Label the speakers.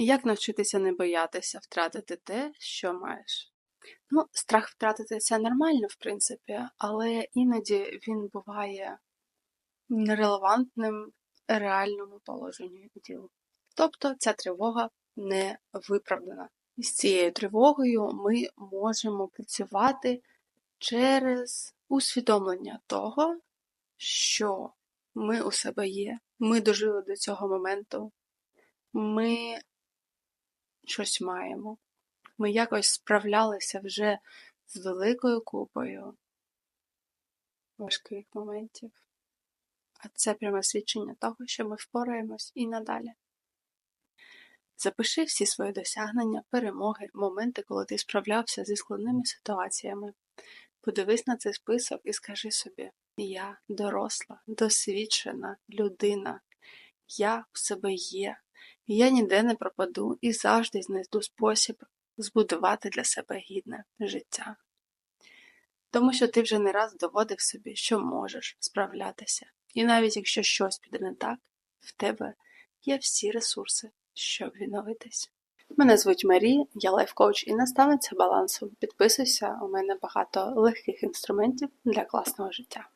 Speaker 1: Як навчитися не боятися втратити те, що маєш? Ну, страх втратити це нормально, в принципі, але іноді він буває нерелевантним реальному положенню діл. Тобто ця тривога не виправдана. І з цією тривогою ми можемо працювати через усвідомлення того, що ми у себе є, ми дожили до цього моменту, ми щось маємо. Ми якось справлялися вже з великою купою важких моментів. А це пряме свідчення того, що ми впораємось і надалі. Запиши всі свої досягнення, перемоги, моменти, коли ти справлявся зі складними ситуаціями. Подивись на цей список і скажи собі: я доросла, досвідчена людина, я в себе є, я ніде не пропаду і завжди знайду спосіб збудувати для себе гідне життя. Тому що ти вже не раз доводив собі, що можеш справлятися, і навіть якщо щось піде не так, в тебе є всі ресурси, щоб відновитись. Мене звуть Марі, я лайфкоуч і наставниця балансу. Підписуйся, у мене багато легких інструментів для класного життя.